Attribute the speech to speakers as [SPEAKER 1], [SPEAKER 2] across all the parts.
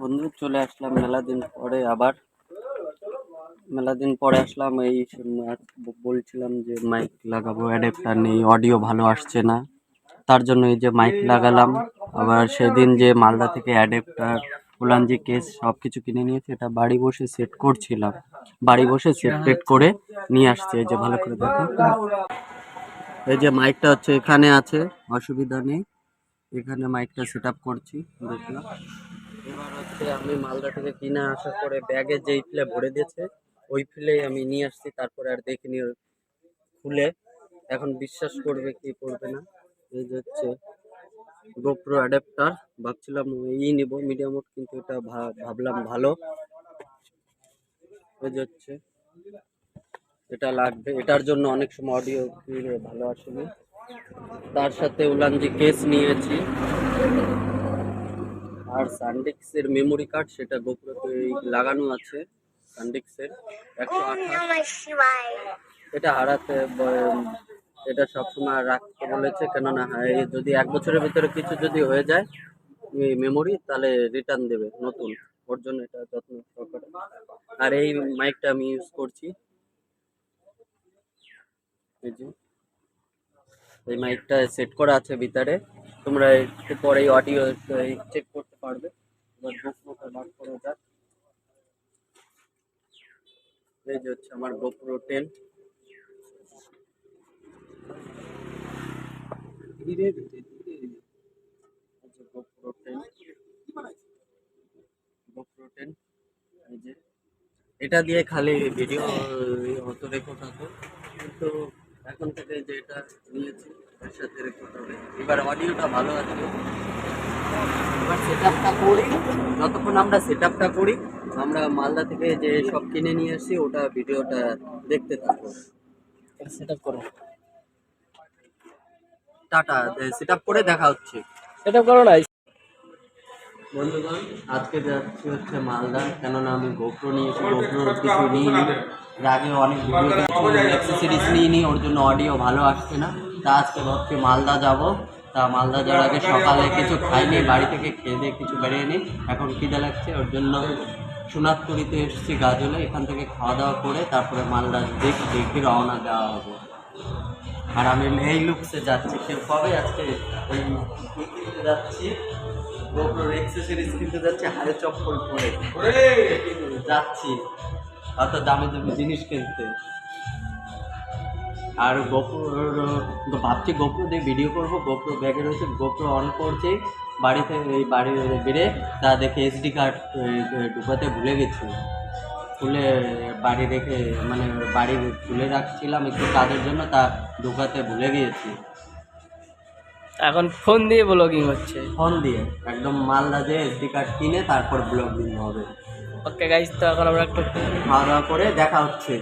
[SPEAKER 1] বন্ধু, চলে আসলাম মেলা দিন পরে আবার। মেলা দিন পরে আসলাম, এই বলছিলাম যে মাইক লাগাবো অ্যাডাপ্টার নেই অডিও ভালো আসছে না। তার জন্য এই যে মাইক লাগালাম, আবার সেদিন যে মালদা থেকে অ্যাডাপ্টার উলানজি কেস সব কিছু কিনে নিয়েছে, এটা বাড়ি বসে সেট করছিলাম। বাড়ি বসে সেট টেট করে নিয়ে আসছে, এই যে ভালো করে দেখো। এই যে মাইকটা হচ্ছে এখানে আছে, অসুবিধা নেই। এখানে মাইকটা সেট আপ করছি, দেখলাম। এবার হচ্ছে আমি মালদা থেকে কিনে আসার পরে ব্যাগে যেই ফিলে ভরে দিয়েছে, ওই ফিলেই আমি নিয়ে আসছি, তারপরে আর দেখিনি খুলে। এখন বিশ্বাস করবে কি করবে না। এই যে হচ্ছে গোপ্রো অ্যাডাপ্টার ভাবছিলাম এই নিব মিডিয়ামোট কিন্তু এটা ভাবলাম ভালো। এই যে হচ্ছে এটা লাগবে। এটার জন্য অনেক সময় অডিও ভালো আসেনি। তার সাথে উলানজি কেস নিয়েছি। আর সানডিক্সের মেমোরি কার্ড সেটা গোপ্রোতে লাগানো আছে সানডিক্সের আঠাশ। এটা হারাতে এটা সবসময় রাখতে বলেছে কেননা হ্যাঁ, যদি এক বছরের ভিতরে কিছু যদি হয়ে যায় মেমোরি তাহলে রিটার্ন দেবে নতুন। ওর জন্য এটা যত্ন সহকারে। আর এই মাইকটা আমি ইউজ করছি। এই এই মাইকটা সেট করা আছে ভিতরে। তোমরা একটু পরে অডিও চেক করতে পারবে। এবার গোপ্রোটা বার করা যাক। এই যে হচ্ছে আমার গোপ্রো টেন ধীরে ধীরে এই যে এটা দিয়ে খালি ভিডিও হতো রেকর্ড হতো কিন্তু এখন থেকে যে এটা নিয়েছি সাথে রেকর্ড হবে। এবার অডিওটা ভালো আছে। এবার সেট আপটা করি যতক্ষণ আমরা সেট আপটা করি আমরা মালদা থেকে যে সব কিনে নিয়ে আসি ওটা ভিডিওটা দেখতে থাকব।
[SPEAKER 2] সেট আপ করো।
[SPEAKER 1] টাটা সেট আপ করে দেখা হচ্ছে।
[SPEAKER 2] সেট আপ করো না।
[SPEAKER 1] বন্ধুগণ আজকে যাচ্ছি হচ্ছে মালদা কেননা আমি গোপ্রো নিয়েছি গোপ্রোর কিছু নিইনি। এর আগে অনেক ভিডিও অ্যাক্সেসরিজ নিইনি ওর জন্য অডিও ভালো আসছে না। তা আজকে ভাবছি মালদা যাব। তা মালদা যাওয়ার আগে সকালে কিছু খাইনি বাড়ি থেকে খেয়ে দিয়ে কিছু বেরিয়ে নিই এখন খিদে লাগছে ওর জন্য সোনারতরিতে এসেছি গাজলে। এখান থেকে খাওয়া দাওয়া করে তারপরে মালদা দেখি দেখি রওনা দেওয়া হবে। আর আমি এই লুকসে যাচ্ছি। কেউ কবে আজকে ওই যাচ্ছি? গোপ্রোর এক্সেসরিজ কিনতে যাচ্ছি হাতে চপ্পল পরে। যাচ্ছি। অত দামি দামি জিনিস কিনতে। আর গোপ্রো ভাবছি গোপ্রো দিয়ে ভিডিও করব। গোপ্রো ব্যাগে রয়েছে গোপ্রো অন করছে। বাড়িতে এই বাড়ি বেড়ে তা দেখে এসডি কার্ড ঢুকাতে ভুলে গেছি। খুলে বাড়ি রেখে মানে বাড়ি খুলে রাখছিলাম একটু কাজের জন্য তা ঢুকাতে ভুলে গিয়েছি।
[SPEAKER 2] এখন ফোন দিয়ে ব্লগিং হচ্ছে।
[SPEAKER 1] ফোন দিয়ে একদম মালদা যে এসডি কার্ড কিনে তারপর ব্লগিং হবে।
[SPEAKER 2] ওকে গাইজ তো এখন আমরা একটু
[SPEAKER 1] খাওয়া দাওয়া করে দেখা হচ্ছে।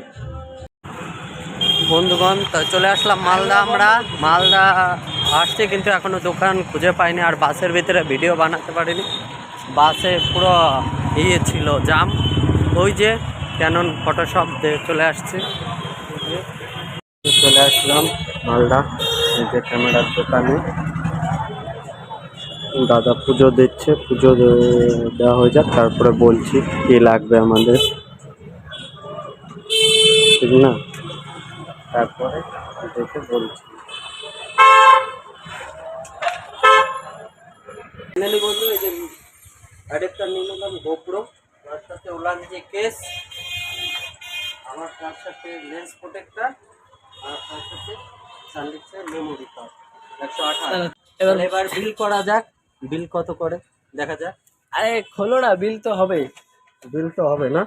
[SPEAKER 1] বন্ধুগণ, তো চলে আসলাম মালদা আমরা। মালদা আসছে কিন্তু এখনও দোকান খুঁজে পাইনি আর বাসের ভিতরে ভিডিও বানাতে পারিনি। বাসে পুরো ইয়ে ছিল, জাম। ওই যে ক্যানন ফটোশপ চলে আসছে। চলে আসলাম মালদা, এই যে ক্যামেরার দোকানে। দাদা পুজো দিচ্ছে, পুজো দেওয়া হয়ে যাক, তারপরে বলছি কি লাগবে আমাদের। ঠিক না? তারপরে দেখে বলছি। ফাইনালি বন্ধু এই যে অ্যাডাপ্টার নিয়ে নিলাম গোপ্রো তার সাথে ওলান যে কেস আমার তার সাথে লেন্স প্রোটেক্টর আর তার সাথে সানডিক্সের মেমোরি কার্ড একশো আঠাশ।
[SPEAKER 2] এবার
[SPEAKER 1] এবার বিল করা যাক। বিল কত করে? দেখা যাক।
[SPEAKER 2] আরে খোলো না বিল তো হবে
[SPEAKER 1] বিল তো হবে না।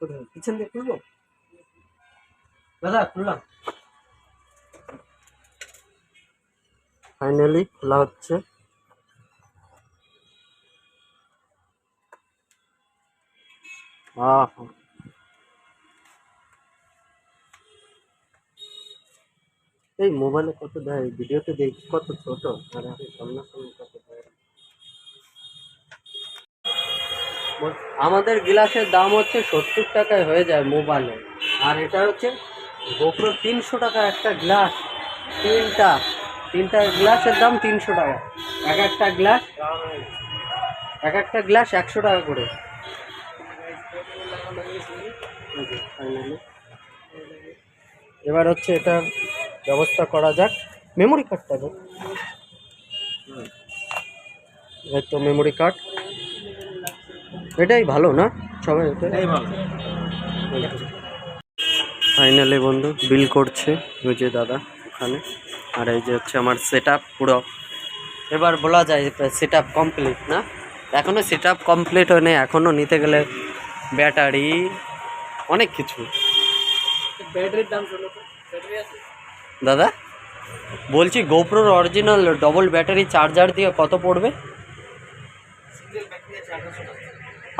[SPEAKER 1] কোথায়? পিছন দিয়ে খুলবো? দাদা, খুললাম। ফাইনালি খোলা হচ্ছে। এই মোবাইলে কত দেয়? ভিডিওতে দেখি কত ছোট। আর সামনাসামনি কত আমাদের গ্লাসের দাম হচ্ছে সত্তর টাকায় হয়ে যায় মোবাইলে আর এটা হচ্ছে গোপ্রো তিনশো টাকা একটা গ্লাস তিনটা তিনটা গ্লাসের দাম তিনশো টাকা। এক একটা গ্লাস এক একটা গ্লাস একশো টাকা করে। এবার হচ্ছে এটার ব্যবস্থা করা যাক। মেমোরি কার্ডটা দেখ তো মেমোরি কার্ড এটাই ভালো না? সবাই এটাই ফাইনালি বন্ধু বিল করছে ওই যে দাদা ওখানে। আর এই যে হচ্ছে আমার সেট পুরো। এবার বলা যায় সেট আপ কমপ্লিট না? এখনও সেট আপ কমপ্লিট হয়নি এখনও নিতে গেলে ব্যাটারি অনেক কিছু।
[SPEAKER 2] ব্যাটারির দাম
[SPEAKER 1] দাদা বলছি গোপ্রোর অরিজিনাল ডবল ব্যাটারি চার্জার দিয়ে কত পড়বে?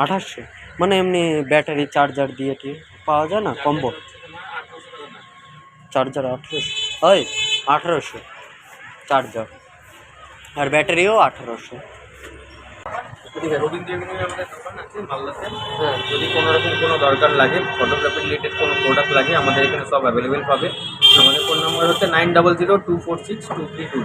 [SPEAKER 1] আঠাশশো। মানে এমনি ব্যাটারি চার্জার দিয়ে কি পাওয়া যায় না? কম্বো চার্জার আঠেরোশো। ওই আঠেরোশো। চার্জার আর ব্যাটারিও আঠেরোশো।
[SPEAKER 3] রবীন্দ্র আমাদের দোকান আছে মালদাতে?
[SPEAKER 1] হ্যাঁ
[SPEAKER 3] যদি কোনো রকম কোনো দরকার লাগে ফটোগ্রাফি রিলেটেড কোনো প্রোডাক্ট লাগে আমাদের এখানে সব অ্যাভেলেবেল পাবে। আমাদের ফোন নাম্বার হচ্ছে nine double zero two four six two three two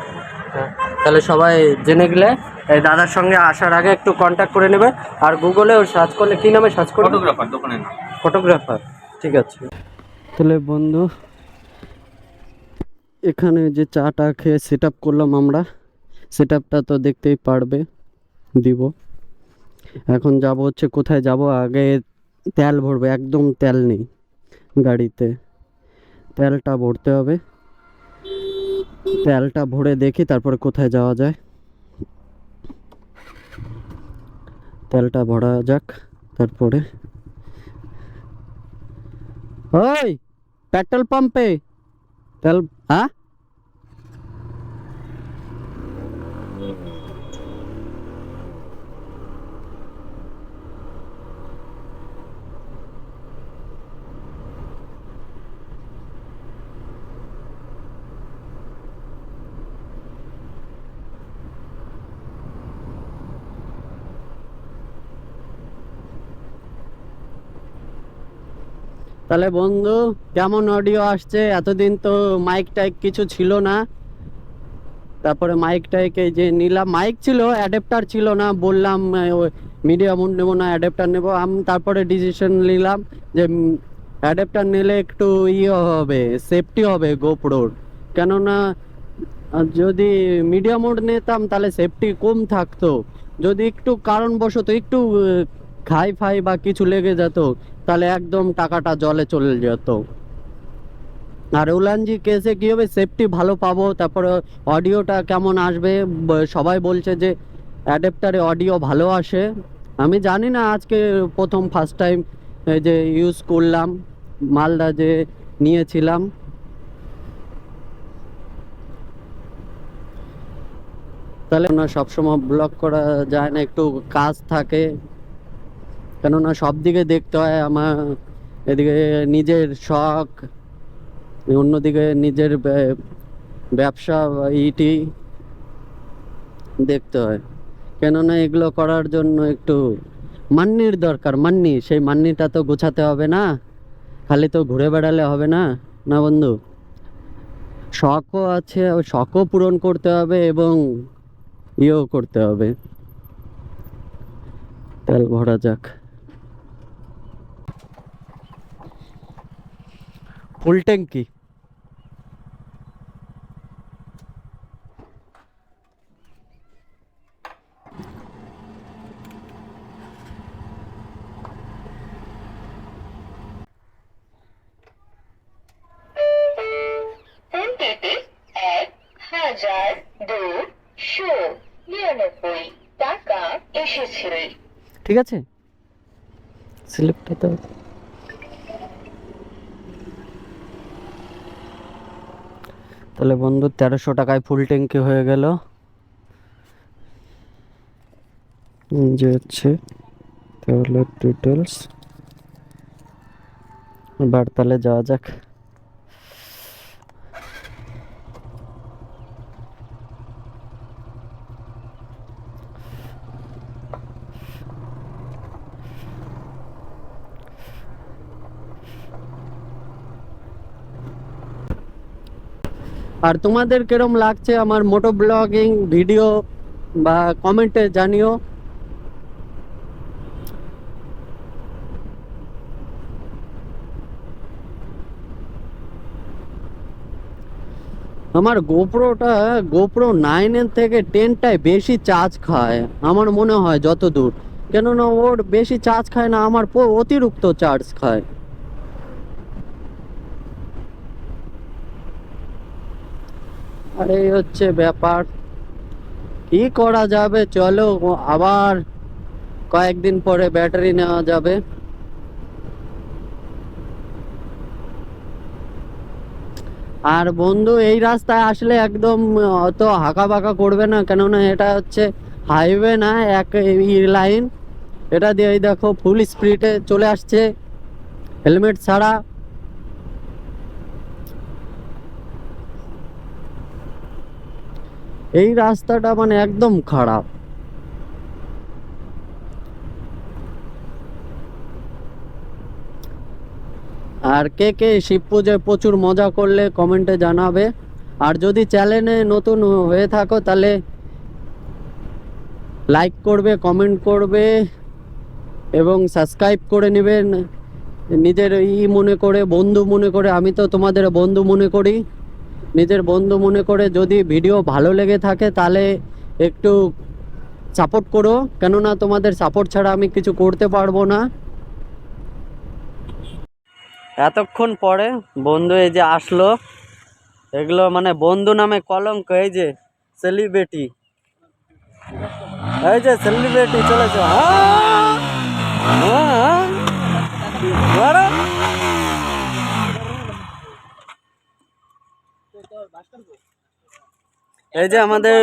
[SPEAKER 1] হ্যাঁ তাহলে সবাই জেনে গেলে এই দাদার সঙ্গে আসার আগে একটু কন্ট্যাক্ট করে নেবে। আর গুগলেও সার্চ করলে কী নামে সার্চ করবে?
[SPEAKER 3] ফটোগ্রাফার দোকানের নাম।
[SPEAKER 1] ফটোগ্রাফার ঠিক আছে। তাহলে বন্ধু এখানে যে চাটা খেয়ে সেট আপ করলাম আমরা সেট আপটা তো দেখতেই পারবে, দিব। এখন যাব হচ্ছে কোথায় যাব? আগে তেল ভরবে, একদম তেল নেই গাড়িতে। তেলটা ভরতে হবে। তেলটা ভরে দেখি তারপরে কোথায় যাওয়া যায়। তেলটা ভরা যাক তারপরে। ওই, পেট্রোল পাম্পে তেল হ্যাঁ তাহলে বন্ধু, কেমন অডিও আসছে? এতদিন তো মাইক টাইক কিছু ছিল না। তারপরে মাইক টাইক এই যে নিলাম। মাইক ছিল অ্যাডাপ্টার ছিল না। বললাম মিডিয়া মুড নেব না অ্যাডাপ্টার নেব। আমি, তারপরে ডিসিশন নিলাম যে অ্যাডাপ্টার নিলে একটু ইয়ে হবে সেফটি হবে গোপ্রোর কেননা, যদি মিডিয়া মোড নিতাম, তাহলে সেফটি কম থাকতো। যদি একটু কারণবশত, একটু খাই ফাই বা কিছু লেগে যেত, তাহলে একদম টাকাটা জলে চলে যেত। আর উলানজি কেসে কি হবে? সেফটি ভালো পাবো, তারপরে অডিওটা কেমন আসবে? সবাই বলছে যে অ্যাডাপ্টারে অডিও ভালো আসে। আমি জানি না, আজকে প্রথম ফার্স্ট টাইম যে ইউজ করলাম, মালদা যে নিয়েছিলাম। তাহলে সবসময় ব্লক করা যায় না, একটু কাজ থাকে। কেননা সব দিকে দেখতে হয় আমার এদিকে নিজের শখ, অন্যদিকে নিজের ব্যা- ব্যবসা ইটি দেখতে হয়। কেননা এগুলো করার জন্য একটু মান্নির দরকার, মান্নি, সেই মান্নিটা তো গোছাতে হবে না, খালি তো ঘুরে বেড়ালে হবে না না বন্ধু? শখও আছে, শখও পূরণ করতে হবে এবং ইয়েও করতে হবে। তেল ভরা যাক। ফুল ট্যাঙ্কি।
[SPEAKER 4] এক হাজার দুশো নিরানব্বই টাকা
[SPEAKER 1] ঠিক আছে? স্লিপটা তো তাহলে বন্ধু তেরোশো টাকায় ফুল ট্যাঙ্কি হয়ে গেল। যে হচ্ছে তাহলে ডিটেলস এবার তাহলে যাওয়া যাক। আর তোমাদের কেরম লাগছে আমার মোটো ব্লগিং ভিডিও বা কমেন্টে জানিও। আমার গোপ্রোটা, গোপ্রো নাইনের থেকে টেনটাই বেশি চার্জ খায়, আমার মনে হয় যত দূর কেননা ওর বেশি চার্জ খায় না, আমার অতিরিক্ত চার্জ খায়। আর এই হচ্ছে ব্যাপার। কি করা যাবে? চলো, আবার কয়েকদিন পরে ব্যাটারি নেওয়া যাবে। আর বন্ধু, এই রাস্তায় আসলে একদম অত হাঁকা বাঁকা করবে না, কেননা এটা হচ্ছে হাইওয়ে না, এক লাইন এটা দিয়ে দেখো ফুল স্পিডে চলে আসছে। হেলমেট ছাড়া এই রাস্তাটা মানে একদম খারাপ। আর কে কে শিব পুজোয় প্রচুর মজা করলে কমেন্টে জানাবে। আর যদি চ্যানেলে নতুন হয়ে থাকো তাহলে লাইক করবে কমেন্ট করবে এবং সাবস্ক্রাইব করে নেবেন নিজের ই মনে করে, বন্ধু মনে করে, আমি তো তোমাদের বন্ধু মনে করি। নিজের বন্ধু মনে করে যদি ভিডিও ভালো লেগে থাকে তাহলে একটু সাপোর্ট করো। কেননা তোমাদের সাপোর্ট ছাড়া আমি কিছু করতে পারব না। এতক্ষণ পরে বন্ধু এই যে আসলো এগুলো মানে বন্ধু নামে কলঙ্ক এই যে সেলিব্রিটি এই যে সেলিব্রিটি চলেছে। হ্যাঁ, হ্যাঁ, বড়। এই যে আমাদের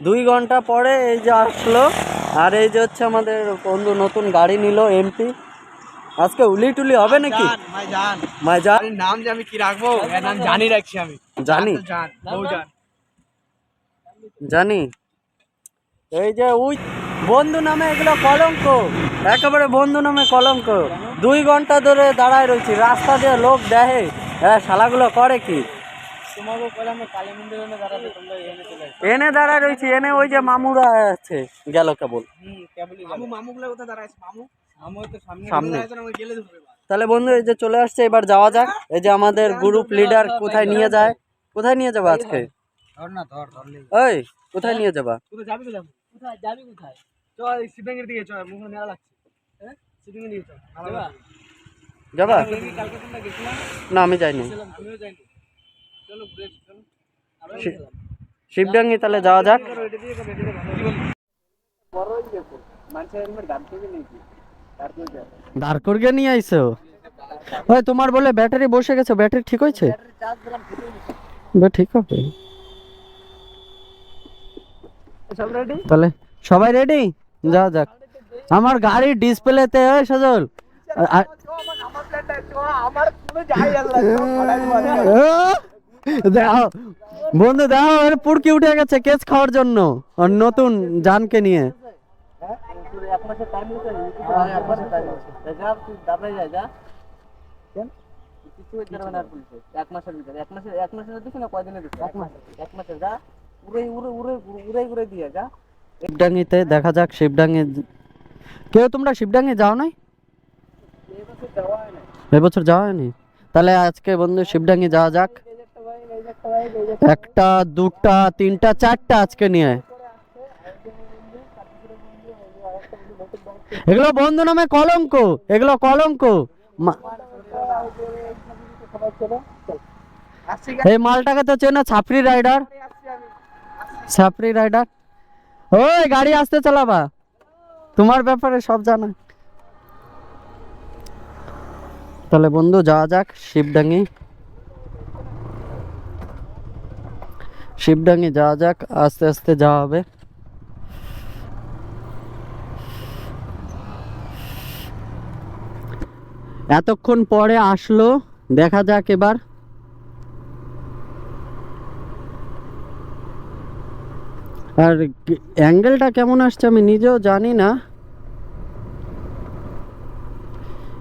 [SPEAKER 2] দুই
[SPEAKER 1] ঘণ্টা পরে এই যে আসলো আর এই যে হচ্ছে আমাদের বন্ধু নতুন গাড়ি নিল এমপি আজকে উলি টুলি হবে নাকি?
[SPEAKER 5] নাম যে আমি কি রাখব? নাম জানি রাখছি আমি।
[SPEAKER 1] জানি।
[SPEAKER 5] জান বউ জান
[SPEAKER 1] জানি এই যে ওই বন্ধু নামে এগুলো কলঙ্ক। একেবারে বন্ধু নামে কলঙ্ক। দুই ঘণ্টা ধরে দাঁড়ায় রয়েছি। রাস্তা দিয়ে লোক দেখে হ্যাঁ শালাগুলো করে কি?
[SPEAKER 2] এনে
[SPEAKER 1] দাঁড়ায় রয়েছি এনে ওই যে মামুরা আছে গেল কেবল।
[SPEAKER 2] সামনে।
[SPEAKER 1] তাহলে বন্ধু এই যে চলে আসছে এবার যাওয়া যাক। এই যে আমাদের গ্রুপ লিডার কোথায় নিয়ে যায়? কোথায় নিয়ে যাব আজকে?
[SPEAKER 5] ধর না ধর ধরলে
[SPEAKER 1] ওই কোথায় নিয়ে যাবা?
[SPEAKER 5] কোথায় যাবি হ্যাঁ?
[SPEAKER 1] না আমি যাইনি। শিবডাঙ্গি তাহলে যাওয়া যাক। দাঁড় করিয়ে নিয়ে আইসো? ওই তোমার বলে ব্যাটারি বসে গেছে ব্যাটারি ঠিক হয়েছে? ঠিক হবে। তাহলে সবাই রেডি যাওয়া যাক। আমার গাড়ির ডিসপ্লেতে ওই সজল। আ- আ-
[SPEAKER 5] আমার
[SPEAKER 1] দেখো বন্ধু দেখো এর পুরকি উঠে গেছে কেস খাওয়ার জন্য, আর নতুন জানকে নিয়ে। শিবডাঙ্গিতে দেখা যাক, শিবডাঙ্গি কেউ তোমরা শিবডাঙ্গি যাও নাই? এবছর যাওয়া হয়নি। তাহলে আজকে বন্ধু, শিবডাঙ্গি যাওয়া যাক। একটা, দুটা, তিনটা, চারটা আজকে নিয়ে। এগুলো বন্ধু নামে কলঙ্ক, এগুলো কলঙ্ক। এই মালটাকে তো চেনো ছাপরি রাইডার। ছাপরি রাইডার। ওই, গাড়ি আসতে চালাবা। তোমার ব্যাপারে সব জানা। তাহলে বন্ধু, যাওয়া যাক, শিবডাঙ্গি। শিবডাঙ্গি যাওয়া যাক, আস্তে আস্তে যাওয়া হবে। এতক্ষণ পরে আসলো, দেখা যাক এবার। আর অ্যাঙ্গেলটা কেমন আসছে আমি নিজেও জানি না।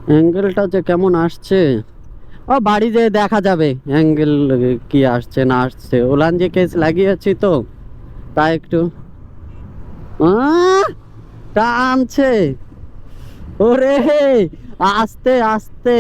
[SPEAKER 1] অ্যাঙ্গেলটা যে কেমন আসছে। ও, বাড়ি যেয়ে দেখা যাবে। অ্যাঙ্গেল কি আসছে, না আসছে। ওলান যে কেস লাগিয়েছি তো, তা একটু! টানছে ওরে আস্তে আস্তে।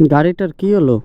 [SPEAKER 1] গাড়িটার কি হলো?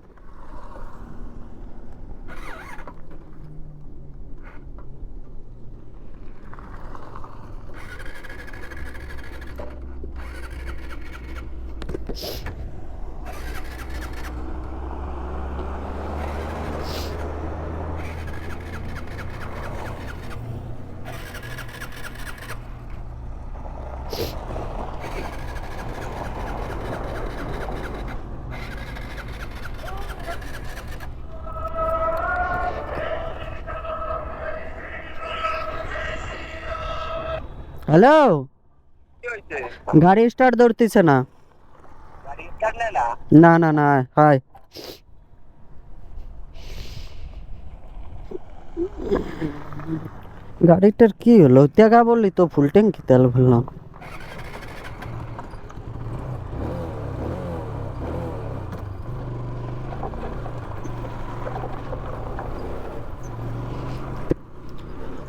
[SPEAKER 1] হ্যালো? গাড়ি স্টার্ট ধরতেছে না। না? না না হয়। গাড়িটার কি হলো? ত্যাগা বললি তো ফুল ট্যাঙ্কি তেল ভরলাম।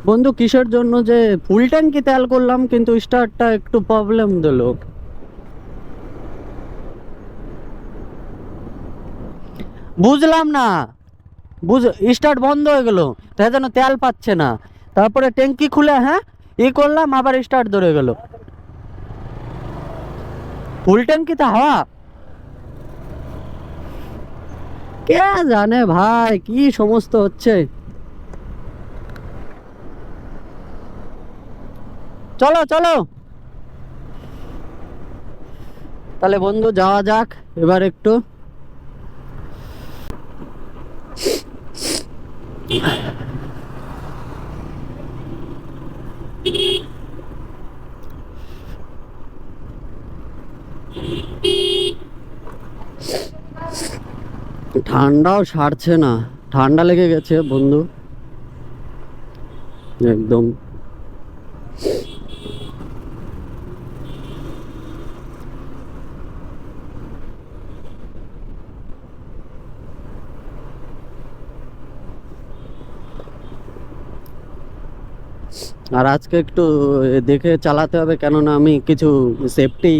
[SPEAKER 1] বন্ধু, কিসের জন্য যে ফুল ট্যাঙ্কি তেল করলাম, কিন্তু স্টার্টটা একটু প্রবলেম দিল বুঝলাম না। বুঝ স্টার্ট বন্ধ হয়ে গেল তাই জন্য তেল পাচ্ছে না। তারপরে ট্যাঙ্কি খুলে হ্যাঁ ই করলাম, আবার স্টার্ট ধরে গেল। ফুল ট্যাঙ্কিতে হাওয়া? কে জানে ভাই, কি সমস্ত হচ্ছে? চলো চলো। তাহলে বন্ধু, যাওয়া যাক এবার একটু। ঠান্ডাও সারছে না। ঠান্ডা লেগে গেছে, বন্ধু। একদম। আর আজকে একটু দেখে চালাতে হবে, কেননা আমি কিছু সেফটি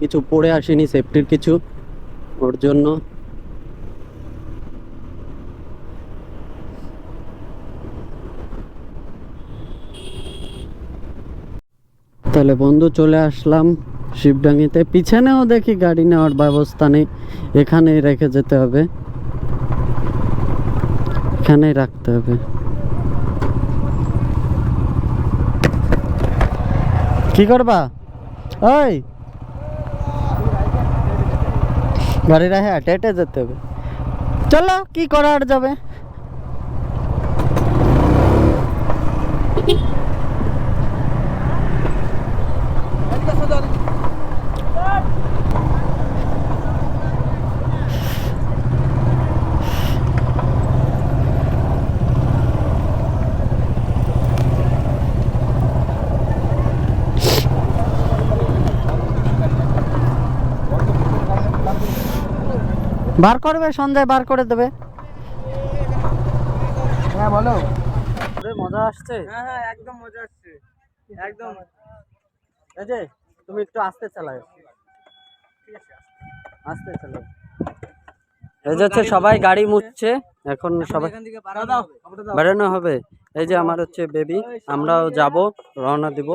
[SPEAKER 1] কিছু পড়ে আসিনি সেফটির কিছু, ওর জন্য। তাহলে বন্ধু চলে আসলাম শিবডাঙ্গিতে। পিছনেও দেখি গাড়ি নেওয়ার ব্যবস্থা নেই, এখানেই রেখে যেতে হবে। এখানেই রাখতে হবে। কি করবা? ওই! গাড়ি রাখে হেঁটে হেঁটে যেতে হবে। চলো, কি করার যাবে? বার করবে সন্ধ্যায় বার করে দেবে।
[SPEAKER 5] হ্যাঁ বলো।
[SPEAKER 1] মজা আসছে?
[SPEAKER 5] হ্যাঁ হ্যাঁ একদম মজা আসছে। একদম।
[SPEAKER 1] এই যে তুমি একটু আস্তে চালাও। আস্তে চালাও। এই যে হচ্ছে সবাই গাড়ি মুছছে। এখন সবাই বেরোনো হবে। এই যে আমার হচ্ছে বেবি আমরাও যাব রওনা দিব।